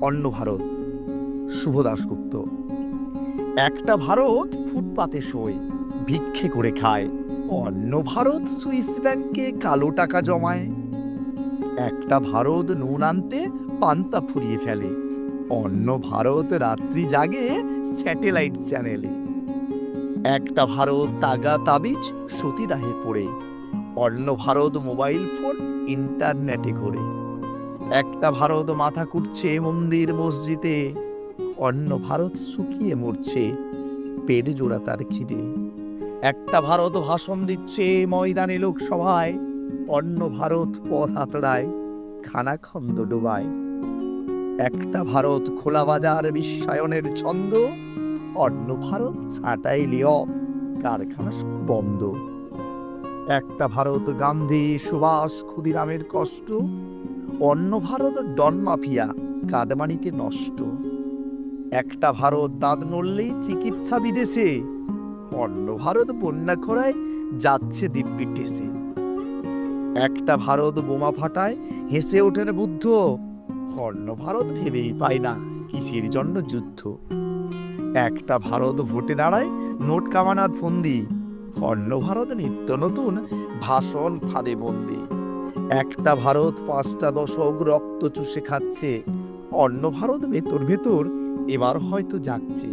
অন্য ভারত। শুভ দাশগুপ্ত। একটা ভারত ফুটপাতে শোয়, ভিক্ষে করে খায়। অন্য ভারত সুইস ব্যাংকে কালো টাকা জমায়। একটা ভারত নুন আনতে পান্তা ফুরিয়ে ফেলে। অন্য ভারত রাত্রি জাগে স্যাটেলাইট চ্যানেলে। একটা ভারত তাগা তাবিজ সতীদাহে পড়ে। অন্য ভারত মোবাইল ফোন ইন্টারনেটে ঘোরে। একটা ভারত মাথা কুটছে মন্দির মসজিদে, অন্য ভারত শুকিয়ে মরছে পেট জোড়া তার খিদে। একটা ভারত ভাষণ দিচ্ছে ময়দানে লোকসভায়, অন্য ভারত পথ হাতড়ায় খানাখন্দ ডোবায়। একটা ভারত খোলা বাজার বিশ্বায়নের ছন্দ, অন্য ভারত ছাটাই লিও কারখানা সব বন্ধ। একটা ভারত গান্ধী সুভাষ ক্ষুদিরামের কষ্ট অন্য ভারত ডন মাফিয়া কাটমানিতে নষ্ট। একটা ভারত দাঁত নড়লেই চিকিৎসা বিদেশে। অন্য ভারত বন্যা খোড়ায় যাচ্ছে দিব্যি টেসে একটা ভারত বোমা ফাটায় হেসে ওঠেন বুদ্ধ। অন্য ভারত ভেবেই পায় না কিসের জন্য যুদ্ধ। একটা ভারত ভোটে দাঁড়ায় নোট কামানার ফন্দি। অন্য ভারত নিত্য নতুন ভাষণ ফাঁদে বন্দি। একটা ভারত, পাঁচটা দশক রক্ত চুষে খাচ্ছে, অন্য ভারত ভেতর ভেতর এবার হয়তো যাচ্ছে।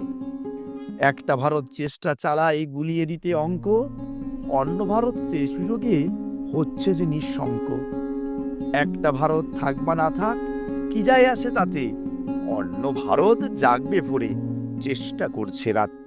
একটা ভারত চেষ্টা চালায় গুলিয়ে দিতে অঙ্ক, অন্য ভারত সে সুযোগে হচ্ছে যে নিঃশঙ্ক একটা ভারত থাক বা না থাক, কি যায় আসে তাতে? অন্য ভারত জাগবে পড়ে চেষ্টা করছে রাত